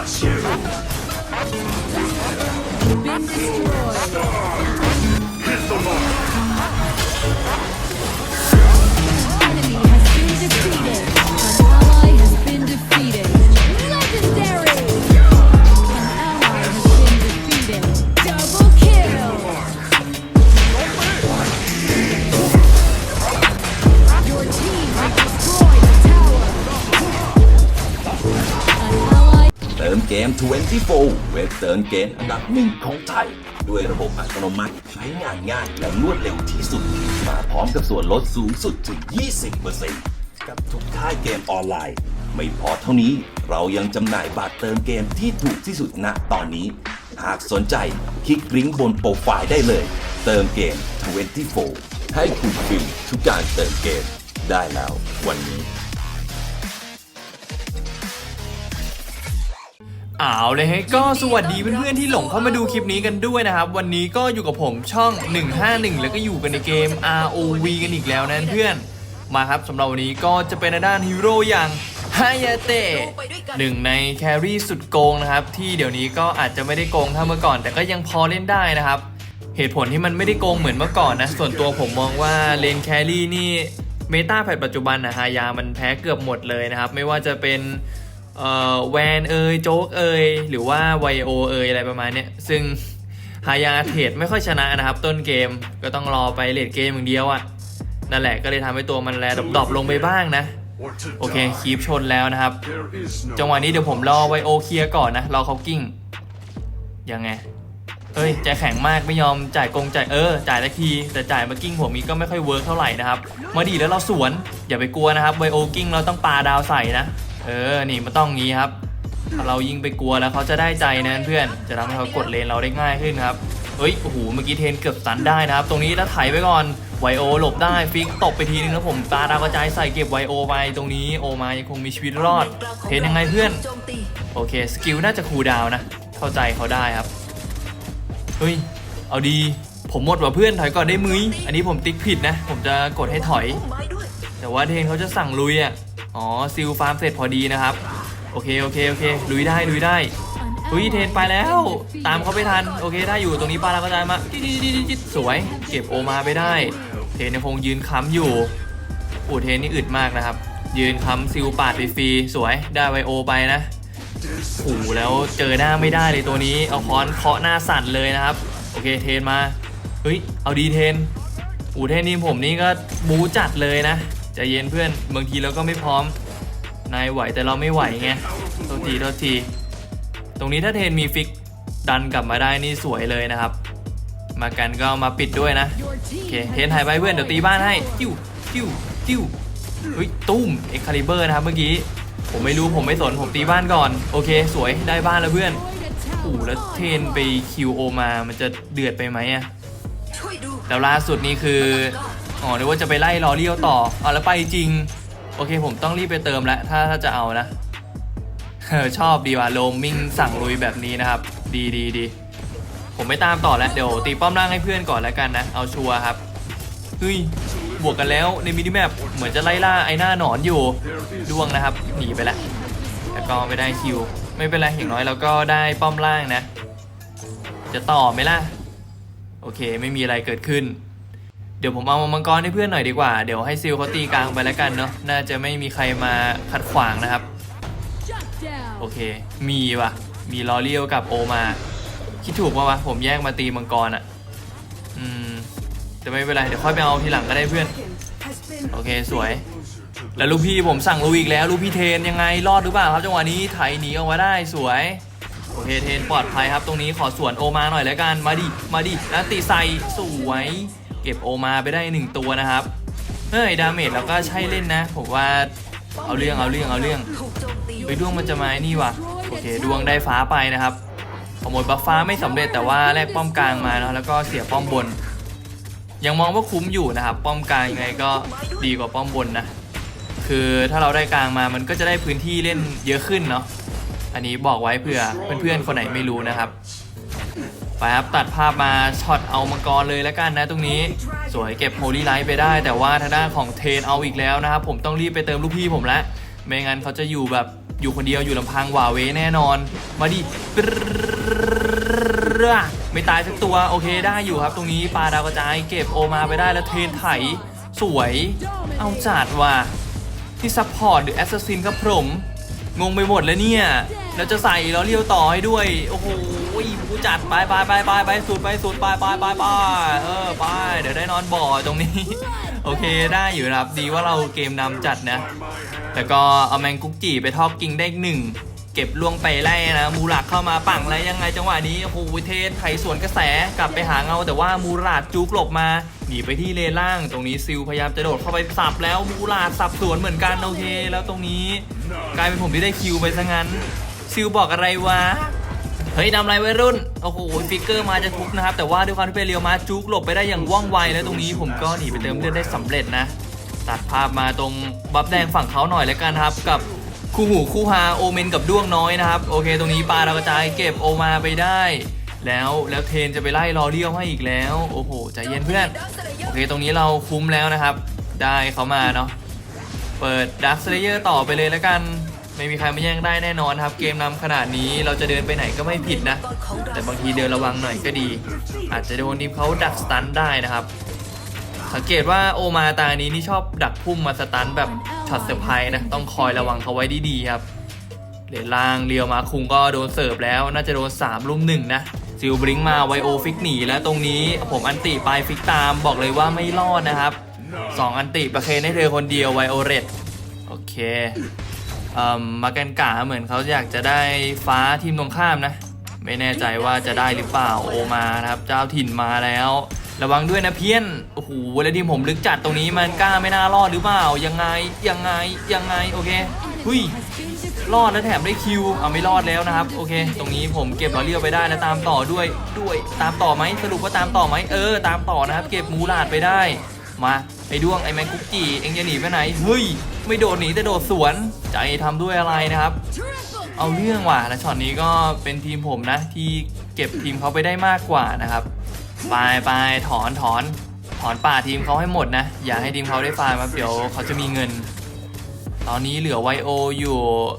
crush you. 24เว็บเติมเกมอันดับหนึ่งของไทย ด้วยระบบอัตโนมัติใช้งานง่ายและรวดเร็วที่สุด มาพร้อมกับส่วนลดสูงสุดถึง 20%กับทุกค่ายเกมออนไลน์ ไม่พอเท่านี้เรายังจำหน่ายบัตรเติมเกมที่ถูกที่สุดณตอนนี้ หากสนใจคลิกลิงก์บนโปรไฟล์ได้เลย เติมเกม 24 ให้คุณฟรีทุกการเติมเกมได้แล้ววันนี้ เอาเลยฮะก็สวัสดีเพื่อนๆที่หลงเข้ามาดูคลิปนี้กันด้วยนะครับ วันนี้ก็อยู่กับผมช่อง 151 แล้วก็อยู่กันในเกม ROV กันอีกแล้วนะเพื่อนมาครับสำหรับวันนี้ก็จะเป็นในด้านฮีโร่อย่างฮายาเตะหนึ่งในแครี่สุดโกงนะครับ ที่เดี๋ยวนี้ก็อาจจะไม่ได้โกงเท่าเมื่อก่อน แต่ก็ยังพอเล่นได้นะครับ เหตุผลที่มันไม่ได้โกงเหมือนเมื่อก่อนนะส่วนตัวผมมองว่าเลนแครี่นี่เมตาแพทปัจจุบันนะฮายามันแพ้เกือบหมดเลยนะครับ ไม่ว่าจะเป็น แวนเอยโจ๊กเอยหรือว่าไวโอเอยอะไรประมาณเนี้ยซึ่งฮายาเทรดไม่ค่อยชนะนะครับ ต้นเกมก็ต้องรอไปเลดเกมอย่างเดียวอะ่ะ นั่นแหละก็เลยทำให้ตัวมันแลดรอปๆลงไปบ้างนะ โอเค die. คีปชนแล้วนะครับ จังหวะนี้เดี๋ยวผมรอไวโอเคลียร์ก่อนนะ รอเขากิ้ง ยังไงเฮ้ยใจแข็งมากไม่ยอมจ่ายกงจ่ายเออ จ่ายตะที แต่จ่ายมากิ้งผมนี้ก็ไม่ค่อยเวิร์กเท่าไหร่นะครับ มาดีแล้วเราสวนอย่าไปกลัวนะครับไวโอกิ้งเราต้องปาดาวใส่นะ เออ นี่มันต้องงี้ครับถ้าเรายิงไปกลัวแล้วเขาจะได้ใจนะเพื่อน จะทำให้เขากดเลนเราได้ง่ายขึ้นครับ เฮ้ย โอ้โห เมื่อกี้เทนเกือบตันได้นะครับ ตรงนี้แล้วไถไปก่อน ไวโอหลบได้ฟิกตบไปทีนึงแล้วผมตาดาวกระจายใส่เก็บไวโอไปตรงนี้โอมายังคงมีชีวิตรอด เทนยังไงเพื่อน โอเค สกิลน่าจะคูดาวนะ เข้าใจเขาได้ครับ เฮ้ย เอาดี ผมหมดว่ะเพื่อนถอยก่อนได้มุ้ยอันนี้ผมติ๊กผิดนะ ผมจะกดให้ถอย แต่ว่าเทนเขาจะสั่งลุยอะ อ๋อซิลฟาร์มเสร็จพอดีนะครับ โอเคโอเคโอเคลุยได้ลุยได้ an เฮ้ยเทนไปแล้ว ตามเขาไปทัน โอเคได้อยู่ตรงนี้ปาลากระจายมาจิ๊ดสวย เก็บโอมาไปได้ เทนยังคงยืนค้ำอยู่อ้เทนนี่อึดมากนะครับ ยืนค้ำซิลปาดฟรีสวยได้ไวโอไปนะโอ้แล้วเจอหน้าไม่ได้เลยตัวนี้ เอาค้อนเคาะหน้าสั่นเลยนะครับ โอเคเทนมาเฮ้ยเอาดีเทนอูเทนนี่ผมนี่ก็บูจัดเลยนะ ใจะเย็นเพื่อนบางทีเราก็ไม่พร้อม นายไหวแต่เราไม่ไหวไงโทษทีโทษที ตรงนี้ถ้าเทนมีฟิกดันกลับมาได้นี่สวยเลยนะครับ มากันก็มาปิดด้วยนะโอเคเทนหายไปเพื่อนเดี๋ยวตีบ้านให้จิ้วจิ้วจิ้วเฮ้ยตุ้มเอ็กคาลิเบอร์นะครับเมื่อกี้ผมไม่รู้ผมไม่สนผมตีบ้านก่อน โอเคสวยได้บ้านแล้วเพื่อนโอ้แล้วเทนไปคิวโอมามันจะเดือดไปไหมอะแล้วล่าสุดนี่คือ อ๋อนึกว่าจะไปไล่รอเลี้ยวต่ออ๋อแล้วไปจริง โอเคผมต้องรีบไปเติมแล้วถ้าถ้าจะเอานะเออชอบดีว่ะโลมมิ่งสั่งลุยแบบนี้นะครับ ดีดีดีผมไม่ตามต่อแล้วเดี๋ยวตีป้อมล่างให้เพื่อนก่อนแล้วกันนะ เอาชัวร์ครับเฮ้ยบวกกันแล้วในมินิแมปเหมือนจะไล่ล่าไอ้หน้าหนอนอยู่ดวงนะครับ หนีไปแล้วแต่ก็ไม่ได้คิว ไม่เป็นไรอย่างน้อยเราก็ได้ป้อมล่างนะ จะต่อไหมล่ะ โอเคไม่มีอะไรเกิดขึ้น เดี๋ยวผมเอามังกรให้เพื่อนหน่อยดีกว่า เดี๋ยวให้ซิลเขาตีกลางไปแล้วกันเนาะ น่าจะไม่มีใครมาขัดขวางนะครับ โอเค มีวะมีลอเลียวกับโอมา คิดถูกป่าวะ ผมแยกมาตีมังกรอะ่ะ อืม แต่ไม่เป็นไร เดี๋ยวค่อยไปเอาทีหลังก็ได้เพื่อน โอเคสวย แล้วลูกพี่ผมสั่งลุยอีกแล้ว ลูกพี่เทนยังไง รอดหรือเปล่าครับจังหวะนี้ไถหนีออกมาได้สวยโอเคเทนปลอดภัยครับ ตรงนี้ขอสวนโอมาหน่อยแล้วกัน มาดิ มาดิ แล้วตีใส่สวย เก็บโอมาไปได้หนึ่งตัวนะครับ เฮ้ยดาเมจเราก็ใช่เล่นนะ ผมว่าเอาเรื่องเอาเรื่องเอาเรื่องไปดวงมันจะมาไอ้นี่วะโอเคดวงได้ฟ้าไปนะครับขโมยบัฟฟ้าไม่สำเร็จแต่ว่าแลกป้อมกลางมาเนาะแล้วก็เสียป้อมบน ยังมองว่าคุ้มอยู่นะครับ ป้อมกลางยังไงก็ดีกว่าป้อมบนนะ คือถ้าเราได้กลางมามันก็จะได้พื้นที่เล่นเยอะขึ้นเนาะอันนี้บอกไว้เผื่อเพื่อนๆคนไหนไม่รู้นะครับ ไปครับตัดภาพมาช็อตเอามังกรเลยแล้วกันนะตรงนี้ สวยเก็บโฮลี่ไลท์ไปได้ แต่ว่าทางด้านของเทนเอาอีกแล้วนะครับผมต้องรีบไปเติมลูกพี่ผมละไม่งั้นเขาจะอยู่แบบอยู่คนเดียวอยู่ลำพังหว่าเวแน่นอน มาดิไม่ตายสักตัวโอเคได้อยู่ครับ ตรงนี้ปลาดาวกระจายเก็บโอมาไปได้แล้วเทนไถสวยเอาจัดว่ะที่ซัพพอร์ตหรือแอสซัสซินครับผมงงไปหมดแล้วเนี่ย แล้วจะใส่แล้วเลี้ยวต่อให้ด้วย โอ้โหผู้จัดไปไปไปไปไปสุดไปสุดไปไปไปไปเออไปเดี๋ยวได้นอนบ่อตรงนี้ โอเคได้อยู่นะครับดีว่าเราเกมนำจัดนะแล้วก็เอาแมงกุ๊กจีไปทอกกิ่งได้หนึ่งเก็บล่วงไปไล่นะมูหลักเข้ามาปั่งแล้วยังไงจังหวะนี้โอ้โหเทสไถสวนกระแสกลับไปหาเงา แต่ว่ามูหลาดจุกหลบมาหนีไปที่เลนล่าง ตรงนี้ซิลพยายามจะโดดเข้าไปสับแล้วมูหลาดสับสวนเหมือนกันโอเค แล้วตรงนี้ กลายเป็นผมที่ได้คิวไปซะงั้น ซิลบอกอะไรวะ เฮ้ยทำไรวัยรุ่น โอ้โห ฟิกเกอร์มาจะทุบนะครับ แต่ว่าด้วยความที่เป็นเรียวมาจุกหลบไปได้อย่างว่องไว แล้วตรงนี้ผมก็หนีไปเติมเลือดได้สำเร็จนะ ตัดภาพมาตรงบัฟแดงฝั่งเขาหน่อยแล้วกันครับ กับคู่หูคู่ฮาโอเมนกับด้วงน้อยนะครับ โอเค ตรงนี้ปลาเรากระจายเก็บโอมาไปได้ แล้วแล้วเทนจะไปไล่รอเลี้ยวให้อีกแล้ว โอ้โห ใจเย็นเพื่อน โอเค ตรงนี้เราคุ้มแล้วนะครับ ได้เขามาเนาะ เปิดดักสเลเยอร์ต่อไปเลยแล้วกัน ไม่มีใครมาแย่งได้แน่นอนครับ เกมนำขนาดนี้เราจะเดินไปไหนก็ไม่ผิดนะ แต่บางทีเดินระวังหน่อยก็ดี อาจจะโดนทีมเขาดักสตันได้นะครับ สังเกตว่าโอมาตานี้นี่ชอบดักพุ่มมาสตันแบบช็อตเซอร์ไพรส์นะต้องคอยระวังเขาไว้ดีๆครับเหลนล่างเรียวมาคุงก็โดนเสิร์ฟแล้ว น่าจะโดน3ลุ่มหนึ่งนะซิลบริงมาไวโอฟิกหนีแล้วตรงนี้ผมอันติไปฟิกตามบอกเลยว่าไม่รอดนะครับสองอันติประเคนให้เธอคนเดียวไวโอเรตโอเค มาแกนกาเหมือนเขาอยากจะได้ฟ้าทีมตรงข้ามนะ ไม่แน่ใจว่าจะได้หรือเปล่าโอมานะครับเจ้าถิ่นมาแล้ว ระวังด้วยนะเพี้ยนโอ้โหแล้วทีมผมลึกจัดตรงนี้มันกล้าไม่น่ารอดหรือเปล่ายังไงยังไงยังไงโอเคหุยรอดแล้วแถมได้คิวเอาไม่รอดแล้วนะครับโอเค ตรงนี้ผมเก็บลอเรียวไปได้แล้วตามต่อด้วยด้วย ตามต่อไหมสรุปว่าตามต่อไหมเออ ตามต่อนะครับ เก็บมูลาดไปได้ มาไอ้ด้วงไอ้แมงกุ๊กจีเอ็งจะหนีไปไหนเฮ้ยไม่โดดหนีแต่โดดสวนใจทำด้วยอะไรนะครับ เอาเรื่องว่ะและช็อตนี้ก็เป็นทีมผมนะ ที่เก็บทีมเขาไปได้มากกว่านะครับไปไปถอนถอนถอนป่าทีมเขาให้หมดนะ อย่าให้ทีมเขาได้ฟาร์มครับเดี๋ยวเขาจะมีเงิน ตอนนี้เหลือไวโออยู่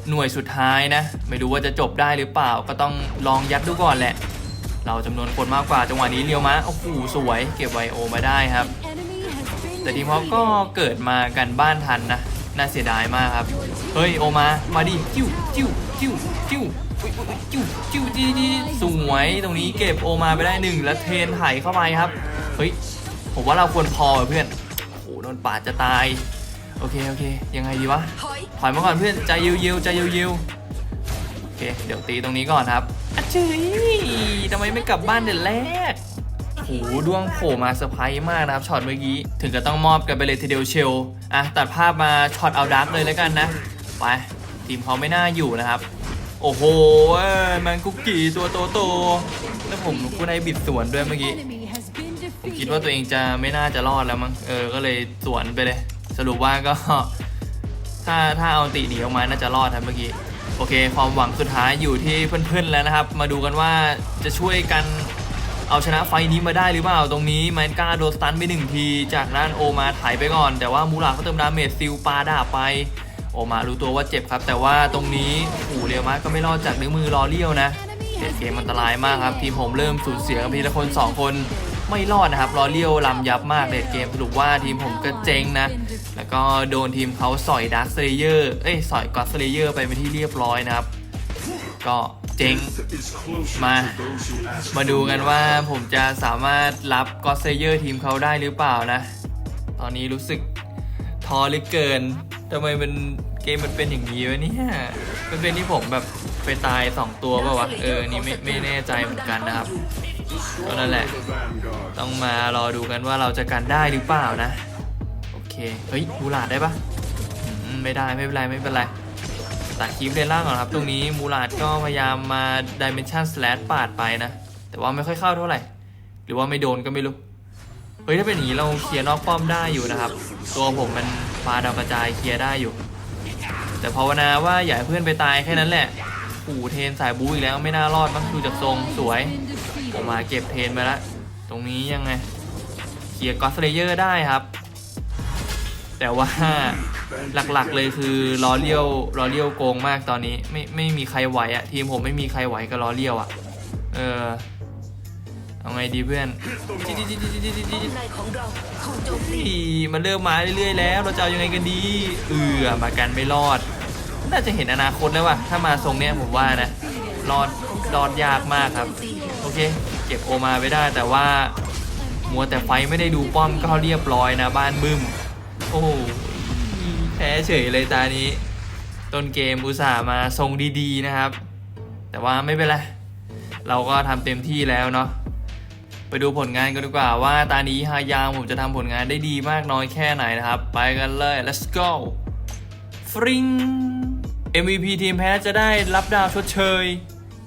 หน่วยสุดท้ายนะ ไม่รู้ว่าจะจบได้หรือเปล่า ก็ต้องลองยัดดูก่อนแหละ เราจำนวนคนมากกว่าจังหวะนี้เลียวมะโอ้โหสวย เก็บไวโอมาได้ครับ แต่ทีมเขาก็เกิดมากันบ้านทันนะ น่าเสียดายมากครับ เฮ้ยโอมา มาดิจิ้วจิ้วจิ้วจิ้วอุ๊ยอุ๊ยอุ๊ยจิ้วจิ้วจีจีสวยตรงนี้เก็บโอมาไปได้หนึ่งแล้วเทนไถเข้าไปครับ เฮ้ย ผมว่าเราควรพอเพื่อน โอ้โหโดนปาดจะตาย โอเคโอเค ยังไงดีวะ ถอยมาก่อนเพื่อน ใจเยิวๆใจเยิวๆโอเค เดี๋ยวตีตรงนี้ก่อนครับอะเจ้ยทำไมไม่กลับบ้านเด็ดแรก ดวงโผล่มาเซอร์ไพรส์มากนะครับช็อตเมื่อกี้ ถึงจะต้องมอบกันไปเลยทีเดียวเชลอะตัดภาพมาช็อตเอาดักเลยแล้วกันนะ ไป ทีมเขาไม่น่าอยู่นะครับ โอ้โหมันกุกกี้ตัวโตโตๆแล้วผมกูได้บิดสวนด้วยเมื่อกี้ผมคิดว่าตัวเองจะไม่น่าจะรอดแล้วมั้งเออก็เลยสวนไปเลย สรุปว่าก็ ถ้าถ้าเอาติหนีออกมาน่าจะรอดครับเมื่อกี้โอเค ความหวังสุดท้ายอยู่ที่เพื่อนๆแล้วนะครับ มาดูกันว่าจะช่วยกัน เอาชนะไฟนี้มาได้หรือเปล่า ตรงนี้แมนกาโดนสตันไปหนึ่งที จากด้นโอมาถ่ายไปก่อน แต่ว่ามูลาเขาเติมดาเมจซิลปาดาไป โอมารู้ตัวว่าเจ็บครับ แต่ว่าตรงนี้โอ้เรียวมาก็ไม่รอดจากนิ้วมือรอเลี้ยวนะเกมเกมอันตรายมากครับ ทีมผมเริ่มสูญเสียกันทีละคน 2 คนไม่รอดนะครับรอเลี้ยวลำยับมากเลยเกมสรุปว่าทีมผมก็เจ๊งนะ แล้วก็โดนทีมเขาสอยดักสเลเยอร์เอ้ยสอยกอสเลเยอร์ไปเป็นที่เรียบร้อยนะครับ ก็ เจ๊ง is closer Ma. to those who ask มาดูกันว่าผมจะสามารถรับกอสเลเยอร์ทีมเขาได้หรือเปล่านะ ตอนนี้รู้สึกท้อเหลือเกินทำไมมันเกมมันเป็นอย่างนี้วะเนี่ยมันเป็นที่ผมแบบไปตาย 2 ตัวป่าวะ เออ นี่ไม่ไม่แน่ใจเหมือนกันนะครับ ก็นั่นแหละ ต้องมารอดูกันว่าเราจะกันได้หรือเปล่านะ โอเค เฮ้ยมูลาดได้ปะไม่ได้ไม่เป็นไรไม่เป็นไร ตัดคลิปเลนล่างก่อนครับ ตรงนี้มูลาดก็พยายามมา Dimension Slash ปาดไปนะ แต่ว่าไม่ค่อยเข้าเท่าไหร่ หรือว่าไม่โดนก็ไม่รู้ เฮ้ย ถ้าเป็นอย่างนี้เราเคลียร์นอกป้อมได้อยู่นะครับ ตัวผมมันปาดาวกระจายเคลียร์ได้อยู่ แต่ภาวนาว่าอย่าให้เพื่อนไปตายแค่นั้นแหละปู่เทนสายบูอีกแล้วไม่น่ารอดมั้งดูจากทรงสวยผมมาเก็บเทนไปล้วตรงนี้ยังไงเคลียร์กอสเลเยอร์ได้ครับ แต่ว่าหลักๆเลยคือล้อเลี้ยวล้อเลี้ยวโกงมากตอนนี้ไม่ไม่มีใครไหวอะทีมผมไม่มีใครไหวกับล้อเลี้ยวอะเออเอาไงดีเพื่อนจิ๊ดจิ๊ดจิ๊ดจิ๊ดจิ๊ดจิ๊ดจิ๊ดในเราถูกโจมตีอีมันเริ่มมาเรื่อยๆแล้ว เราจะเอายังไงกันดี เออมากันไม่รอด น่าจะเห็นอนาคตแล้วว่ะ ถ้ามาทรงเนี้ยผมว่านะ รอด รอดยากมากครับ โอเค เก็บโอมาไปได้แต่ว่า มัวแต่ไฟไม่ได้ดูป้อมก็เรียบร้อยนะบ้านบึ้ม โอ้โหแพ้เฉยเลยตานี้ ต้นเกมอุตส่าห์มาทรงดีๆนะครับ แต่ว่าไม่เป็นไร เราก็ทำเต็มที่แล้วเนาะไปดูผลงานกันดีกว่าว่าตานี้ฮายามผมจะทำผลงานได้ดีมากน้อยแค่ไหนนะครับ ไปกันเลย let's go ฟริง MVP ทีมแพ้จะได้รับดาวชดเชย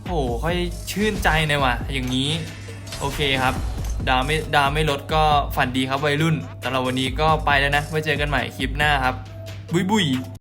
โห ค่อยชื่นใจหน่อยว่ะ อย่างนี้ โอเคครับ ดาวไม่ดาวไม่ลดก็ฝันดีครับวัยรุ่น แต่เราวันนี้ก็ไปแล้วนะ ไว้เจอกันใหม่คลิปหน้าครับ บุยบุย